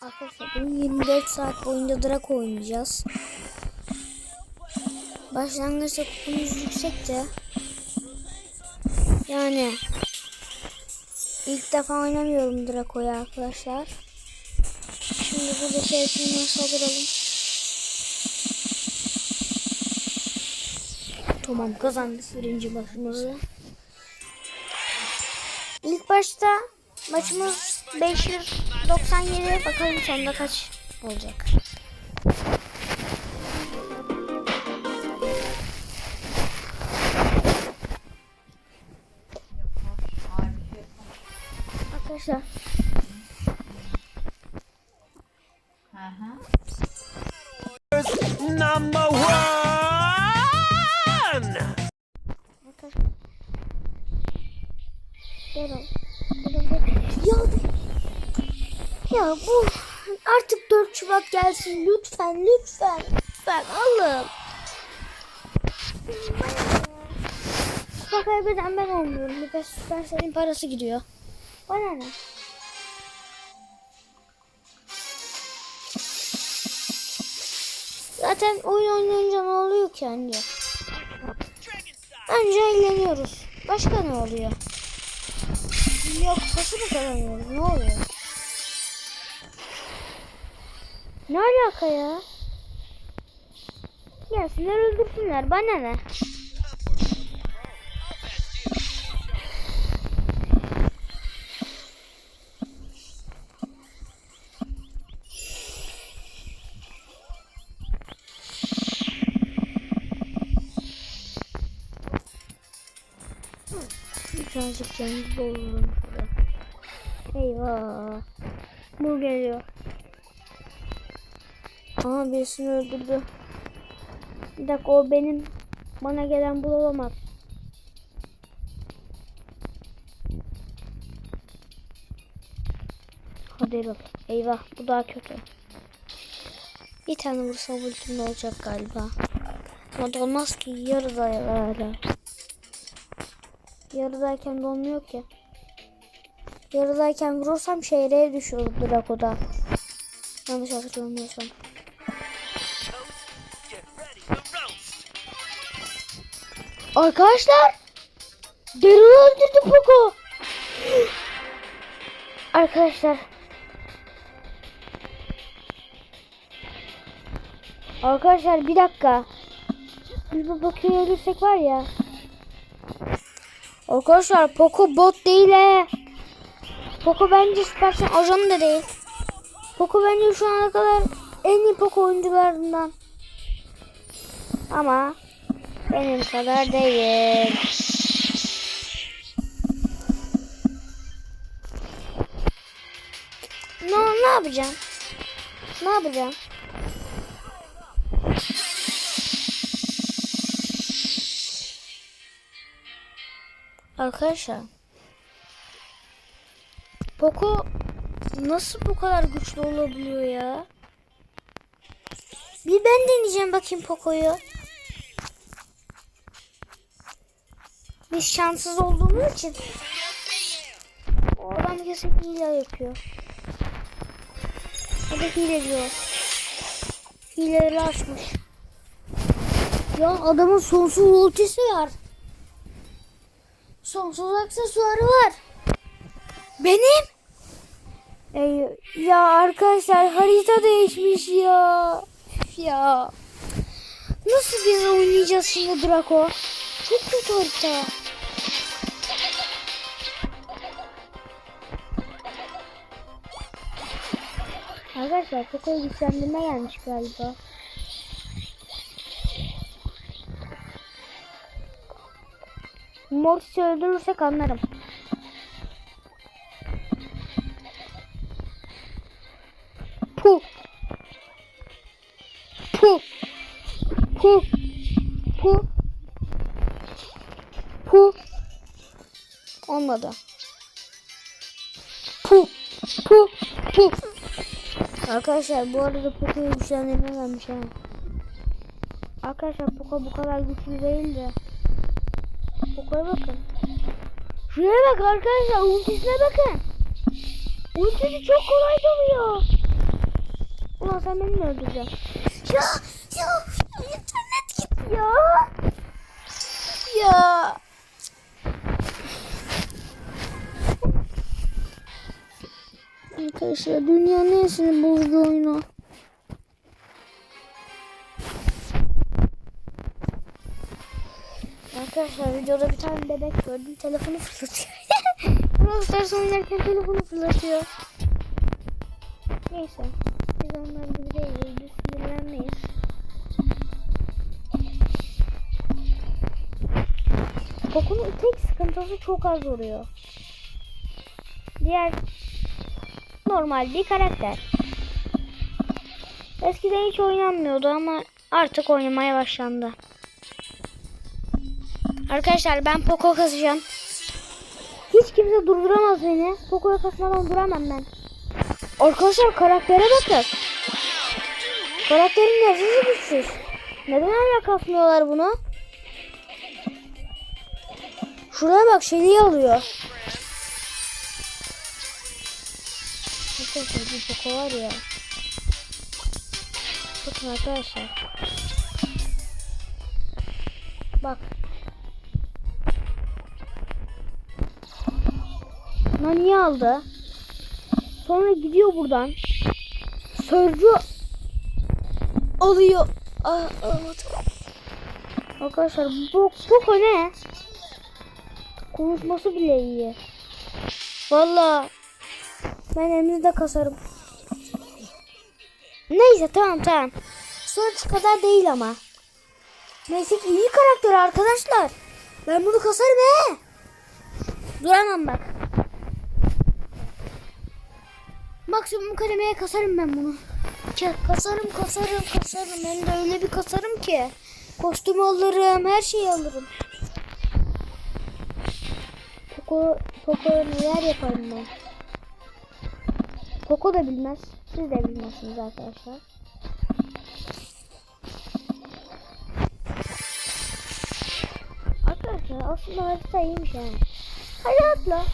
Arkadaşlar bugün 24 saat boyunca Draco oynayacağız. Başlangıçta kutumuz yüksek de. Yani ilk defa oynamıyorum Draco'yu arkadaşlar. Şimdi buradaki etkinliğe saldıralım. Tamam kazandık birinci maçımızı. İlk başta maçımız 597 bakalım sonunda kaç olacak. Arkadaşlar Number one! Ya, bu artık 4 Şubat gelsin lütfen lütfen lütfen Allah'ım. Kupa kaybeden ben olmuyorum. Bir de Supercell'in parası gidiyor. Bana ne? Zaten oyun oynayınca ne oluyor ki anca? Anca eğleniyoruz. Başka ne oluyor? Yok pası mı kazanıyoruz? Ne oluyor? Ne alaka ya? Gelsinler öldürsünler. Bana ne? Birazcık canımız doldurum şurada. Eyvah. Bu geliyor. Aa birisini öldürdü. Bir dakika o benim. Bana gelen bu olamaz. Hadi Erol. Eyvah bu daha kötü. Bir tane vursa ultimde olacak galiba. Ama da olmaz ki yarıda hala. Yarıdayken dolmuyor ki. Yarıdayken vurursam şehre düşüyor Draco'da. Yanlış hatırlamıyorsam. Arkadaşlar Daryl öldürdü Poco. Arkadaşlar Arkadaşlar bir dakika. Bu Poco'yu ölürsek var ya. Arkadaşlar Poco bot değil he. Poco bence Supercell ajanı da değil. Poco bence şu ana kadar en iyi Poco oyuncularından. Ama benim kadar değil. Ne, ne yapacağım? Ne yapacağım? Arkadaşlar Poco nasıl bu kadar güçlü olabiliyor ya? Bir ben deneyeceğim bakayım Poco'yu. Biz şanssız olduğumuz için adam kesin hile yapıyor. O da hile diyor. Hileleri açmış. Ya adamın sonsuz ultisi var. Sonsuz aksesuarı var. Benim. Ey, ya arkadaşlar harita değişmiş ya. Ya. Nasıl biz oynayacağız şimdi Draco? Çok kötü harita. Arkadaşlar Poco'yu güçlendirme gelmiş galiba. Mortis'i öldürürsek anlarım. Puh. Puh. Puh. Puh. Puh. Olmadı. Puh. Puh. Puh. Arkadaşlar bu arada Poco'yu güçlendirme gelmiş ha. Arkadaşlar Poco bu kadar güçlü değil de. Poco'ya bakın. Şuraya bak arkadaşlar ultisine bakın. Ultisi çok kolay doluyor. sen beni mi öldüreceksin? Ya, ya, internet gitti ya. Ya. Arkadaşlar dünyanın en sinir bozucu oyunu. Arkadaşlar videoda bir tane bebek gördüm. Telefonu fırlatıyor. Brawl oynarken telefonu fırlatıyor. Neyse. Biz onlar gibi değiliz. Biz sinirlenmeyiz. Poco'nun tek sıkıntısı çok az vuruyor. Diğer normal bir karakter. Eskiden hiç oynanmıyordu ama artık oynamaya başlandı. Arkadaşlar ben Poco kasacağım. Hiç kimse durduramaz beni. Poco'ya kasmadan duramam ben. Arkadaşlar karaktere bakın. Karakterin yarısı güçsüz. Neden hala kasmıyorlar bunu? Şuraya bak şeyi alıyor. Arkadaşlar bu Poco var ya. Bakın arkadaşlar. Bak. Nani'yi aldı. Sonra gidiyor buradan. Sörcü alıyor. Ah, alamadım. Arkadaşlar bu Poco ne? Konuşması bile iyi. Valla ben Emre'de kasarım. Neyse tamam tamam. Sonuç kadar değil ama. Neyse ki iyi karakter arkadaşlar. Ben bunu kasarım he. Duramam bak. Maksimum kademeye kasarım ben bunu. Kasarım kasarım kasarım. Hem de öyle bir kasarım ki. Kostüm alırım her şeyi alırım. Poco, Poco neler yaparım ben. Poco da bilmez. Siz de bilmezsiniz arkadaşlar. Arkadaşlar aslında harita iyiymiş yani. Hadi atla.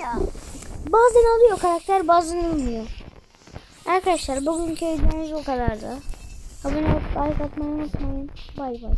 Ya. Bazen alıyor karakter bazen almıyor. Arkadaşlar bugünkü videomuz o kadardı. Abone olup like atmayı unutmayın. Bay bay.